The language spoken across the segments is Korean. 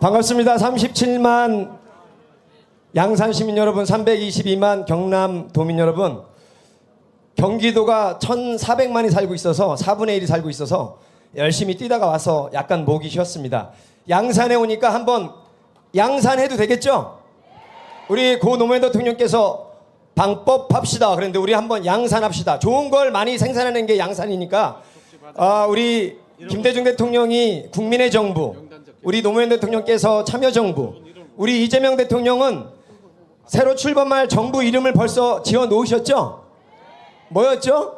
반갑습니다. 37만 양산 시민 여러분, 322만 경남 도민 여러분. 경기도가 1,400만이 살고 있어서 4분의 1이 살고 있어서 열심히 뛰다가 와서 약간 목이 쉬었습니다. 양산에 오니까 한번 양산해도 되겠죠? 우리 고 노무현 대통령께서 방법 합시다. 그런데 우리 한번 양산합시다. 좋은 걸 많이 생산하는 게 양산이니까 아, 우리 김대중 대통령이 국민의 정부, 우리 노무현 대통령께서 참여 정부, 우리 이재명 대통령은 새로 출범할 정부 이름을 벌써 지어 놓으셨죠? 뭐였죠?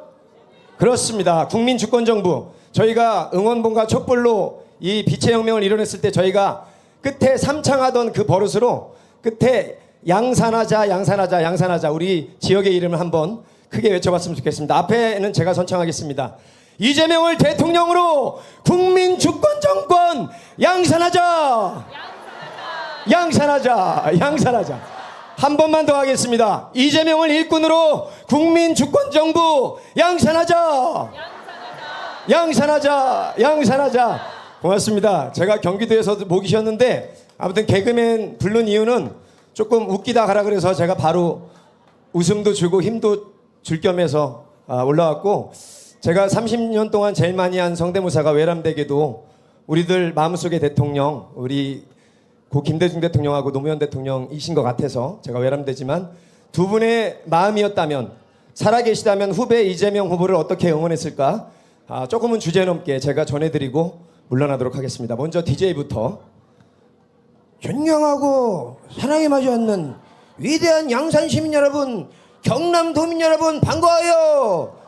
그렇습니다. 국민 주권 정부. 저희가 응원봉과 촛불로 이 빛의 혁명을 이뤄냈을 때 저희가 끝에 삼창하던 그 버릇으로 끝에 양산하자 양산하자 양산하자 우리 지역의 이름을 한번 크게 외쳐봤으면 좋겠습니다. 앞에는 제가 선창하겠습니다. 이재명을 대통령으로 국민 주권 정권 양산하자. 양산하자. 양산하자. 한 번만 더 하겠습니다. 이재명을 일꾼으로 국민 주권 정부 양산하자. 양산하자. 양산하자. 고맙습니다. 제가 경기도에서도 목이 쉬었는데 아무튼 개그맨 부른 이유는 조금 웃기다 가라 그래서 제가 바로 웃음도 주고 힘도 줄 겸해서 아, 올라왔고 제가 30년 동안 제일 많이 한 성대모사가 외람되게도 우리들 마음속의 대통령 우리 고 김대중 대통령하고 노무현 대통령이신 것 같아서 제가 외람되지만 두 분의 마음이었다면 살아계시다면 후배 이재명 후보를 어떻게 응원했을까 아, 조금은 주제 넘게 제가 전해드리고 물러나도록 하겠습니다. 먼저 DJ부터 존경하고 사랑에 마주 않는 위대한 양산 시민 여러분, 경남 도민 여러분 반가워요.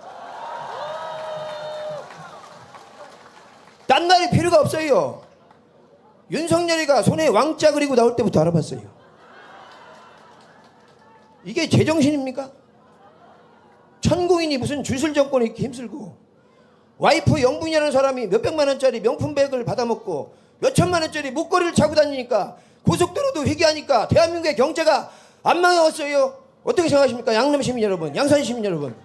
딴 말이 필요가 없어요. 윤석열이가 손에 왕자 그리고 나올 때부터 알아봤어요. 이게 제정신입니까? 천공인이 무슨 주술 정권에 이렇게 힘들고 와이프 영분이라는 사람이 몇백만 원짜리 명품백을 받아먹고 몇천만 원짜리 목걸이를 차고 다니니까 고속도로도 회귀하니까 대한민국의 경제가 안 망했어요. 어떻게 생각하십니까? 양남 시민 여러분, 양산 시민 여러분.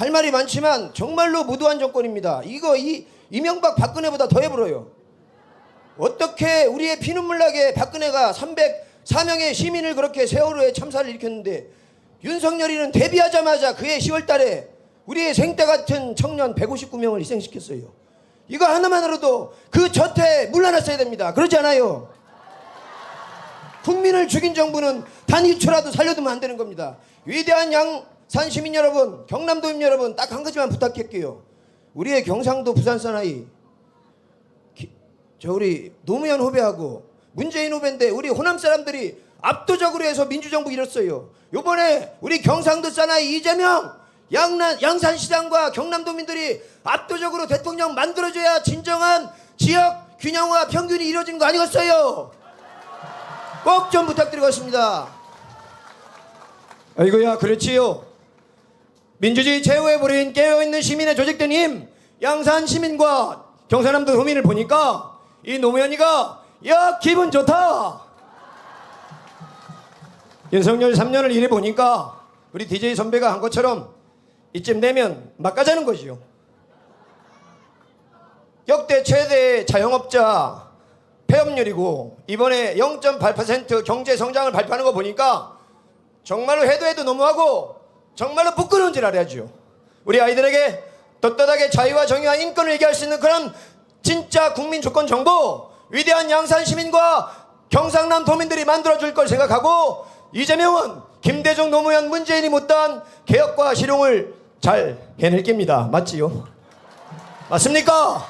할 말이 많지만 정말로 무도한 정권입니다. 이거 이 이명박 박근혜보다 더 해불어요. 어떻게 우리의 피눈물 나게 박근혜가 304명의 시민을 그렇게 세월호에 참사를 일으켰는데 윤석열이는 데뷔하자마자 그해 10월 달에 우리의 생때 같은 청년 159명을 희생시켰어요. 이거 하나만으로도 그 저태 물러났어야 됩니다. 그러지 않아요? 국민을 죽인 정부는 단 1초라도 살려두면 안 되는 겁니다. 위대한 양 산 시민 여러분, 경남도민 여러분, 딱 한 가지만 부탁할게요. 우리의 경상도 부산 사나이, 기- 저 우리 노무현 후배하고 문재인 후배인데 우리 호남 사람들이 압도적으로 해서 민주정부 이뤘어요. 요번에 우리 경상도 사나이 이재명, 양난, 양산시장과 경남도민들이 압도적으로 대통령 만들어줘야 진정한 지역 균형과 평균이 이루어진 거 아니겠어요? 꼭 좀 부탁드리겠습니다. 아이고야 그렇지요. 민주주의 최후의 불인 깨어있는 시민의 조직된 힘 양산 시민과 경상남도 도민을 보니까 이 노무현이가 야 기분 좋다. 윤석열 3년을 일해 보니까 우리 DJ 선배가 한 것처럼 이쯤 되면 막 가자는 거지요. 역대 최대 자영업자 폐업률이고 이번에 0.8% 경제 성장을 발표하는 거 보니까 정말로 해도 해도 너무하고 정말로 부끄러운 줄 알아야죠. 우리 아이들에게 떳떳하게 자유와 정의와 인권을 얘기할 수 있는 그런 진짜 국민 주권 정부 위대한 양산 시민과 경상남 도민들이 만들어줄 걸 생각하고 이재명은 김대중 노무현 문재인이 못다한 개혁과 실용을 잘 해낼 겁니다. 맞지요? 맞습니까?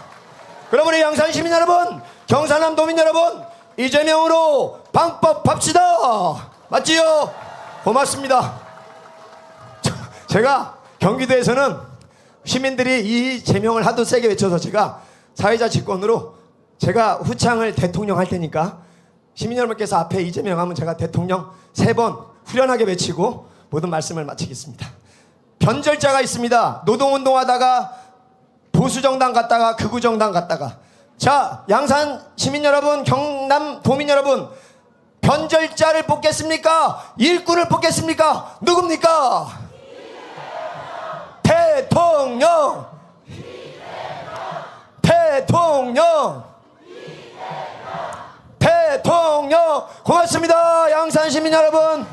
그럼 우리 양산 시민 여러분, 경상남 도민 여러분, 이재명으로 방법 합시다. 맞지요? 고맙습니다. 제가 경기도에서는 시민들이 이 제명을 하도 세게 외쳐서 제가 사회자 직권으로 제가 후창을 대통령 할 테니까 시민 여러분께서 앞에 이재명 하면 제가 대통령 세 번 후련하게 외치고 모든 말씀을 마치겠습니다. 변절자가 있습니다. 노동운동 하다가 보수정당 갔다가 극우정당 갔다가 자 양산 시민 여러분 경남 도민 여러분 변절자를 뽑겠습니까? 일꾼을 뽑겠습니까? 누굽니까? 대통령. 대통령. 대통령. 고맙습니다 양산 시민 여러분.